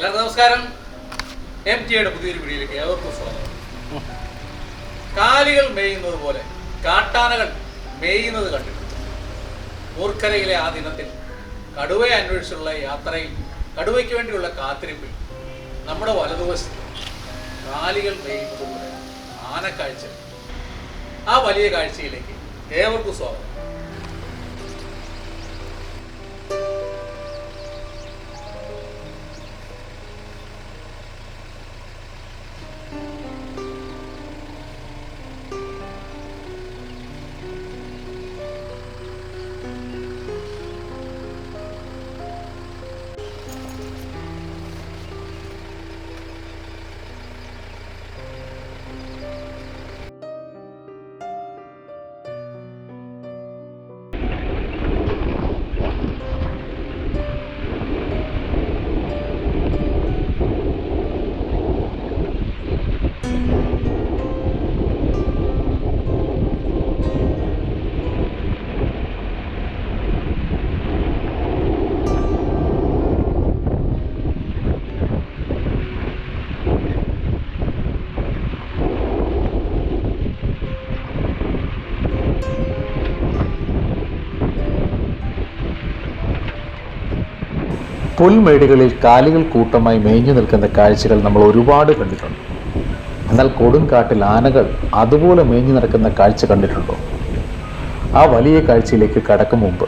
എല്ലാവർക്കും നമസ്കാരം. എം ടിയുടെ പുതിയൊരു വീഡിയോയിലേക്ക് ഏവർക്കും സ്വാഗതം. കാലികൾ മേയുന്നത് പോലെ കാട്ടാനകൾ മേയുന്നത് കണ്ടിട്ടുണ്ട്. മൂർക്കരയിലെ ആ ദിനത്തിൽ കടുവയെ അന്വേഷിച്ചുള്ള യാത്രയിൽ കടുവയ്ക്ക് വേണ്ടിയുള്ള കാത്തിരിപ്പിൽ നമ്മുടെ വലതുവശത്ത് കാലികൾ മേയുന്നത് പോലെ ആനക്കാഴ്ച. ആ വലിയ കാഴ്ചയിലേക്ക് ഏവർക്കും സ്വാഗതം. പുൽമേടുകളിൽ കാലികൾ കൂട്ടമായി മേഞ്ഞു നിൽക്കുന്ന കാഴ്ചകൾ നമ്മൾ ഒരുപാട് കണ്ടിട്ടുണ്ട്. എന്നാൽ കൊടുങ്കാട്ടിൽ ആനകൾ അതുപോലെ മേഞ്ഞു നടക്കുന്ന കാഴ്ച കണ്ടിട്ടുണ്ടോ? ആ വലിയ കാഴ്ചയിലേക്ക് കടക്കും മുമ്പ്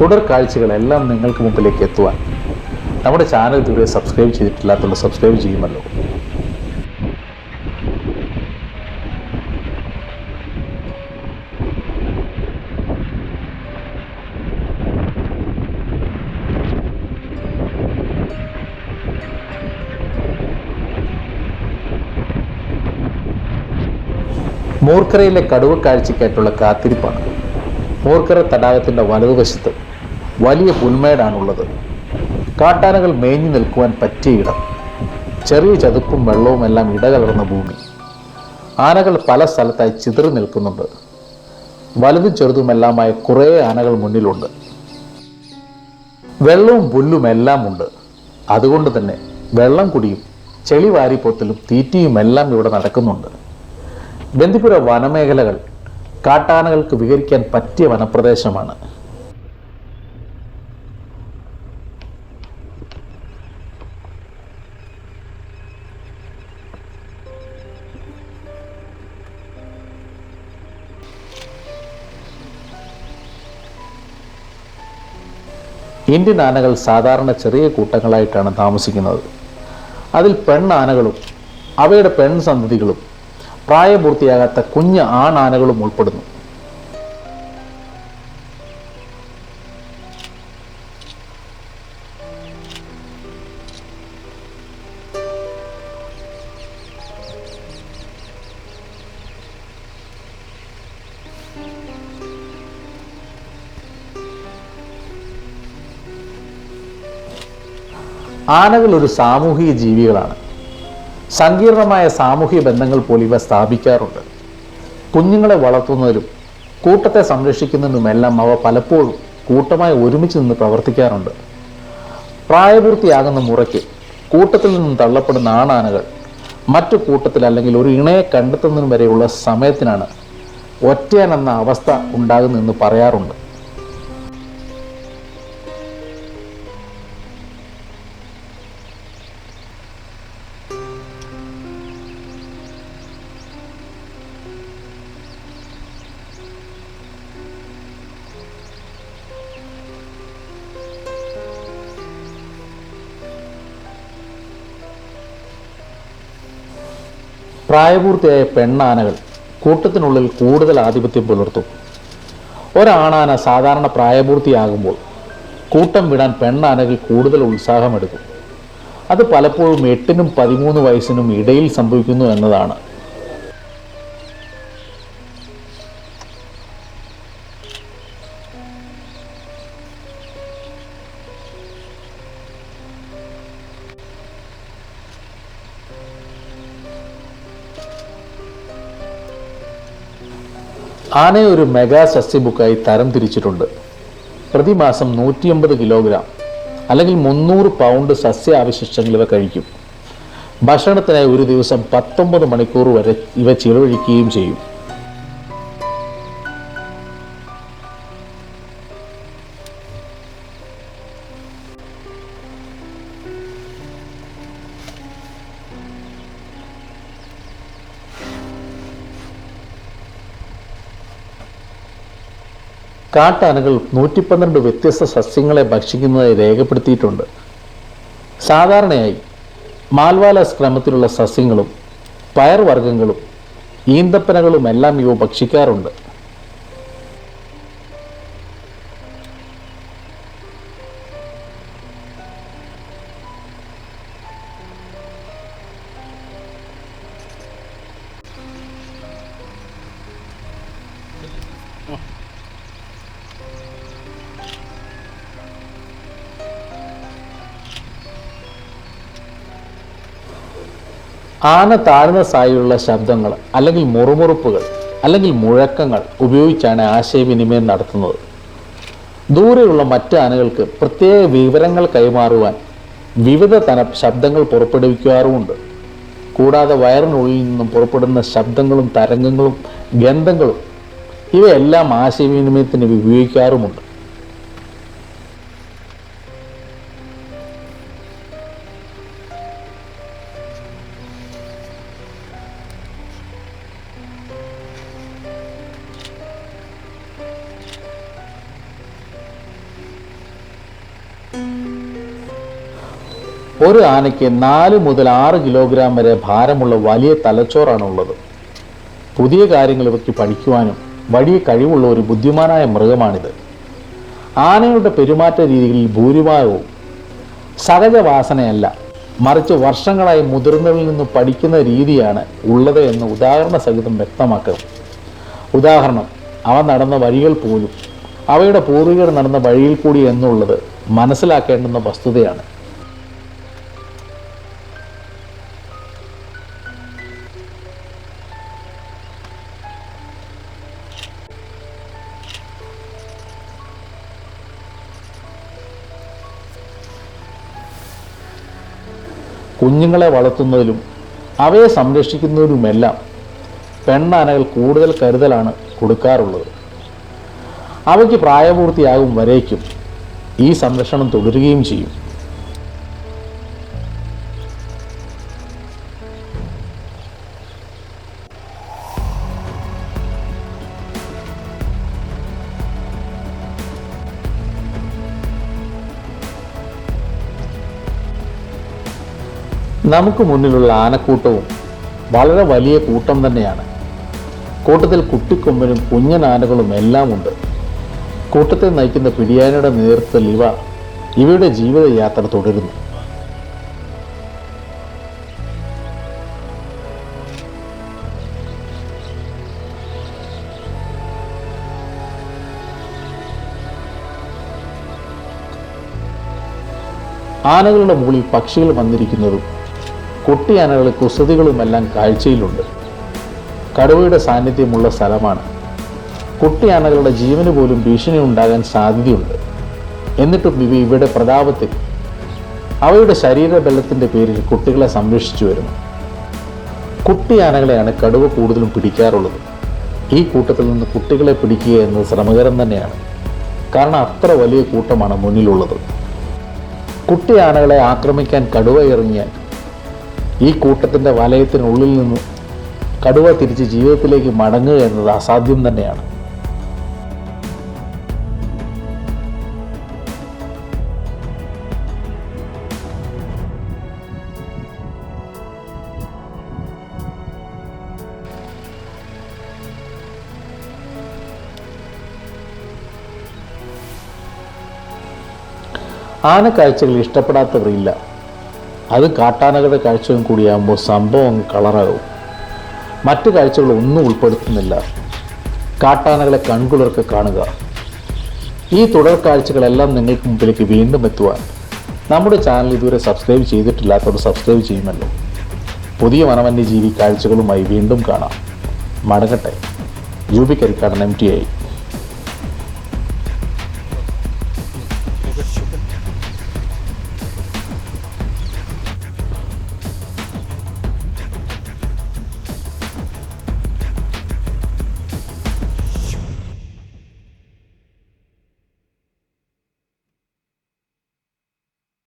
തുടർ കാഴ്ചകളെല്ലാം നിങ്ങൾക്ക് മുമ്പിലേക്ക് എത്തുവാൻ നമ്മുടെ ചാനൽ ഇതുവരെ സബ്സ്ക്രൈബ് ചെയ്തിട്ടില്ലാത്തുള്ള സബ്സ്ക്രൈബ് ചെയ്യുമല്ലോ. മൂർക്കരയിലെ കടുവ കാഴ്ചയ്ക്കായിട്ടുള്ള കാത്തിരിപ്പാണ്. മൂർക്കര തടാകത്തിന്റെ വലതുവശത്ത് വലിയ പുൽമേടാണുള്ളത്. കാട്ടാനകൾ മേഞ്ഞു നിൽക്കുവാൻ പറ്റിയ ഇടം. ചെറിയ ചതുപ്പും വെള്ളവും എല്ലാം ഇടകലർന്ന ഭൂമി. ആനകൾ പല സ്ഥലത്തായി ചിതറി നിൽക്കുന്നുണ്ട്. വലുതും ചെറുതുമെല്ലാമായ കുറേ ആനകൾ മുന്നിലുണ്ട്. വെള്ളവും പുല്ലും എല്ലാം ഉണ്ട്. അതുകൊണ്ട് തന്നെ വെള്ളം കുടിയും ചെളി വാരിപ്പോത്തലും തീറ്റിയും എല്ലാം ഇവിടെ നടക്കുന്നുണ്ട്. ബന്ദിപുര വനമേഖലകൾ കാട്ടാനകൾക്ക് വിഹരിക്കാൻ പറ്റിയ വനപ്രദേശമാണ്. ഇന്ത്യൻ ആനകൾ സാധാരണ ചെറിയ കൂട്ടങ്ങളായിട്ടാണ് താമസിക്കുന്നത്. അതിൽ പെണ്ണാനകളും അവയുടെ പെൺസന്തതികളും പ്രായപൂർത്തിയാകാത്ത കുഞ്ഞ് ആണാനകളും ഉൾപ്പെടുന്നു. ആനകൾ ഒരു സാമൂഹിക ജീവികളാണ്. സങ്കീർണമായ സാമൂഹ്യ ബന്ധങ്ങൾ പോലും ഇവ സ്ഥാപിക്കാറുണ്ട്. കുഞ്ഞുങ്ങളെ വളർത്തുന്നതിലും കൂട്ടത്തെ സംരക്ഷിക്കുന്നതിനുമെല്ലാം അവ പലപ്പോഴും കൂട്ടമായി ഒരുമിച്ച് നിന്ന് പ്രവർത്തിക്കാറുണ്ട്. പ്രായപൂർത്തിയാകുന്ന മുറയ്ക്ക് കൂട്ടത്തിൽ നിന്നും തള്ളപ്പെടുന്ന ആണാനകൾ മറ്റു കൂട്ടത്തിൽ അല്ലെങ്കിൽ ഒരു ഇണയെ കണ്ടെത്തുന്നതിന് വരെയുള്ള സമയത്തിനാണ് ഒറ്റയാൻ എന്ന അവസ്ഥ ഉണ്ടാകുന്നതെന്ന് പറയാറുണ്ട്. പ്രായപൂർത്തിയായ പെണ്ണാനകൾ കൂട്ടത്തിനുള്ളിൽ കൂടുതൽ ആധിപത്യം പുലർത്തും. ഒരാണാന സാധാരണ പ്രായപൂർത്തിയാകുമ്പോൾ കൂട്ടം വിടാൻ പെണ്ണാനകൾ കൂടുതൽ ഉത്സാഹമെടുക്കും. അത് പലപ്പോഴും എട്ടിനും പതിമൂന്ന് വയസ്സിനും ഇടയിൽ സംഭവിക്കുന്നു എന്നതാണ് ആനയെ ഒരു മെഗാ സസ്യബുക്കായി തരം തിരിച്ചിട്ടുണ്ട്. പ്രതിമാസം നൂറ്റിയമ്പത് കിലോഗ്രാം അല്ലെങ്കിൽ മുന്നൂറ് പൗണ്ട് സസ്യ അവശിഷ്ടങ്ങൾ ഇവ കഴിക്കും. ഭക്ഷണത്തിനായി ഒരു ദിവസം പത്തൊമ്പത് മണിക്കൂർ വരെ ഇവ ചിലവഴിക്കുകയും ചെയ്യും. കാട്ടാനകൾ നൂറ്റി പന്ത്രണ്ട് വ്യത്യസ്ത സസ്യങ്ങളെ ഭക്ഷിക്കുന്നതായി രേഖപ്പെടുത്തിയിട്ടുണ്ട്. സാധാരണയായി മാൽവാലസ് ക്രമത്തിലുള്ള സസ്യങ്ങളും പയർവർഗങ്ങളും ഈന്തപ്പനകളുമെല്ലാം ഇവ ഭക്ഷിക്കാറുണ്ട്. ആന താഴ്ന്ന സായിലുള്ള ശബ്ദങ്ങൾ അല്ലെങ്കിൽ മുറുമുറുപ്പുകൾ അല്ലെങ്കിൽ മുഴക്കങ്ങൾ ഉപയോഗിച്ചാണ് ആശയവിനിമയം നടത്തുന്നത്. ദൂരെയുള്ള മറ്റ് ആനകൾക്ക് പ്രത്യേക വിവരങ്ങൾ കൈമാറുവാൻ വിവിധ തരം ശബ്ദങ്ങൾ പുറപ്പെടുവിക്കാറുമുണ്ട്. കൂടാതെ വയറിനുള്ളിൽ നിന്നും പുറപ്പെടുന്ന ശബ്ദങ്ങളും തരംഗങ്ങളും ഗന്ധങ്ങളും ഇവയെല്ലാം ആശയവിനിമയത്തിന് ഉപയോഗിക്കാറുമുണ്ട്. ഒരു ആനയ്ക്ക് നാല് മുതൽ ആറ് കിലോഗ്രാം വരെ ഭാരമുള്ള വലിയ തലച്ചോറാണുള്ളത്. പുതിയ കാര്യങ്ങൾ ഇവയ്ക്ക് പഠിക്കുവാനും വലിയ കഴിവുള്ള ഒരു ബുദ്ധിമാനായ മൃഗമാണിത്. ആനയുടെ പെരുമാറ്റ രീതികളിൽ ഭൂരിഭാഗവും സഹജവാസനയല്ല. മറിച്ച് വർഷങ്ങളായി മുതിർന്നവരിൽ നിന്ന് പഠിക്കുന്ന രീതിയാണ് ഉള്ളത് എന്ന് ഉദാഹരണ സഹിതം വ്യക്തമാക്കുക ഉദാഹരണം അവ നടന്ന വഴികൾ പോലും അവയുടെ പൂർവികർ നടന്ന വഴിയിൽ കൂടി എന്നുള്ളത് മനസ്സിലാക്കേണ്ടുന്ന വസ്തുതയാണ്. കുഞ്ഞുങ്ങളെ വളർത്തുന്നതിലും അവയെ സംരക്ഷിക്കുന്നതിലുമെല്ലാം പെണ്ണാനകൾ കൂടുതൽ കരുതലാണ് കൊടുക്കാറുള്ളത്. അവയ്ക്ക് പ്രായപൂർത്തിയാകും വരേക്കും ഈ സംരക്ഷണം തുടരുകയും ചെയ്യും. നമുക്ക് മുന്നിലുള്ള ആനക്കൂട്ടവും വളരെ വലിയ കൂട്ടം തന്നെയാണ്. കൂട്ടത്തിൽ കുട്ടിക്കൊമ്പനും കുഞ്ഞൻ ആനകളും എല്ലാം ഉണ്ട് കൂട്ടത്തെ നയിക്കുന്ന പിടിയാനയുടെ നേതൃത്വത്തിൽ ഇവ ഇവയുടെ ജീവിതയാത്ര തുടരുന്നു. ആനകളുടെ മുകളിൽ പക്ഷികൾ വന്നിരിക്കുന്നതും കുട്ടിയാനകൾ കുസൃതികളുമെല്ലാം കാഴ്ചയിലുണ്ട്. കടുവയുടെ സാന്നിധ്യമുള്ള സ്ഥലമാണ് കുട്ടിയാനകളുടെ ജീവന് പോലും ഭീഷണി ഉണ്ടാകാൻ സാധ്യതയുണ്ട്. എന്നിട്ടും ഇവ ഇവയുടെ പ്രതാപത്തിൽ അവയുടെ ശരീരബലത്തിന്റെ പേരിൽ കുട്ടികളെ സംരക്ഷിച്ചു വരുന്നു. കുട്ടിയാനകളെയാണ് കടുവ കൂടുതലും പിടിക്കാറുള്ളത്. ഈ കൂട്ടത്തിൽ നിന്ന് കുട്ടികളെ പിടിക്കുക എന്നത് ശ്രമകരം തന്നെയാണ്. കാരണം അത്ര വലിയ കൂട്ടമാണ് മുന്നിലുള്ളത്. കുട്ടിയാനകളെ ആക്രമിക്കാൻ കടുവ ഇറങ്ങിയാൽ ഈ കൂട്ടത്തിന്റെ വലയത്തിനുള്ളിൽ നിന്ന് കടുവ തിരിച്ച് ജീവിതത്തിലേക്ക് മടങ്ങുക എന്നത് അസാധ്യം തന്നെയാണ്. ആനക്കാഴ്ചകൾ ഇഷ്ടപ്പെടാത്തവരില്ല. അത് കാട്ടാനകളുടെ കാഴ്ചയും കൂടിയാകുമ്പോൾ സംഭവം കളറാകും. മറ്റു കാഴ്ചകൾ ഒന്നും ഉൾപ്പെടുത്തുന്നില്ല. കാട്ടാനകളെ കൺകുളിർക്ക് കാണുക. ഈ തുടർ കാഴ്ചകളെല്ലാം നിങ്ങൾക്ക് മുമ്പിലേക്ക് വീണ്ടും എത്തുവാൻ നമ്മുടെ ചാനൽ ഇതുവരെ സബ്സ്ക്രൈബ് ചെയ്തിട്ടില്ലാത്തവർ സബ്സ്ക്രൈബ് ചെയ്യുമല്ലോ. പുതിയ വനവന്യജീവി കാഴ്ചകളുമായി വീണ്ടും കാണാം. മടങ്ങട്ടെ. Jubi Karikkadan M T I